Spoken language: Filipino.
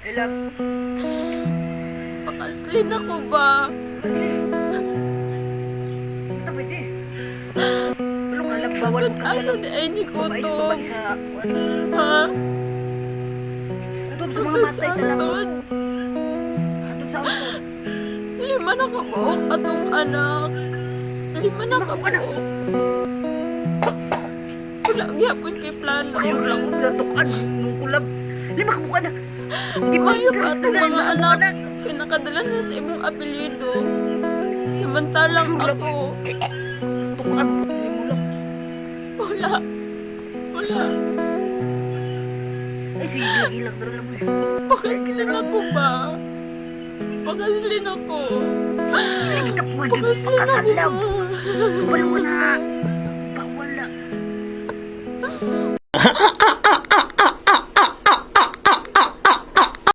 I love. Pakaslin ako ba? Kasi. Ito pwede. Ano nga lang, bawal kasi Asa di ay ni ko to? Ano? Ha? Andun sa mga matay ka lang. atod. Andun sa auto. Lima na kabuok atong anak. Lima na kabuok. Wala gyapon kay plano. Ayun lang, na tukan. Nung kulab. Lima ka buka na. Mayo pa na mga anak. Kinakadala na sa imong apelyido. Samantalang ako, wala. Wala. Ay, sige, ilang na lang mo eh. Pakaslin ako ba? Pakaslin ako. Hindi kita pwede Pakaslin ako pagkasalaw. ba? Bawal na. Bawal na.